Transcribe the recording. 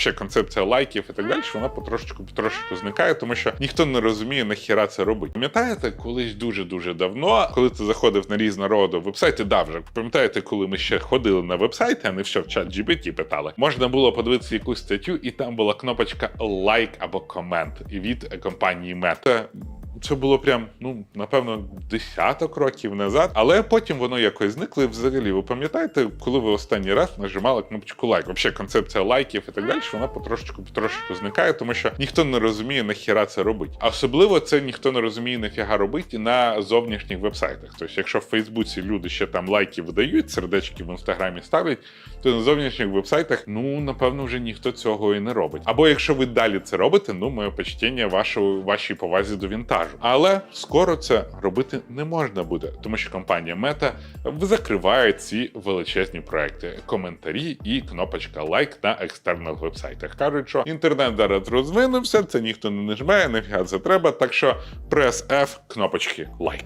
Взагалі, концепція лайків і так далі, вона потрошечку потрошечку зникає, тому що ніхто не розуміє, нахіра це робить. Пам'ятаєте, колись дуже дуже давно, коли ти заходив на різного вебсайти, да, вже пам'ятаєте, коли ми ще ходили на вебсайти, а не все в чат GPT питали. Можна було подивитися якусь статтю, і там була кнопочка лайк або комент від компанії Meta. Це було прям, ну напевно, десяток років назад, але потім воно якось зникло. І взагалі, ви пам'ятаєте, коли ви останній раз нажимали кнопочку лайк? Взагалі, концепція лайків і так далі, вона потрошечку потрошечку зникає, тому що ніхто не розуміє, нахіра це робить. А особливо це ніхто не розуміє, нафіга робить на зовнішніх вебсайтах. Тобто, якщо в Фейсбуці люди ще там лайки видають, сердечки в інстаграмі ставлять, то на зовнішніх вебсайтах, ну напевно, вже ніхто цього і не робить. Або якщо ви далі це робите, ну моє почтення вашу вашій повазі до вінтажу. Але скоро це робити не можна буде, тому що компанія Meta закриває ці величезні проекти, коментарі і кнопочка лайк на екстернних вебсайтах. кажуть, що інтернет зараз розвинувся, це ніхто не нажимає, нафіга це треба. Так що прес F кнопочки лайк.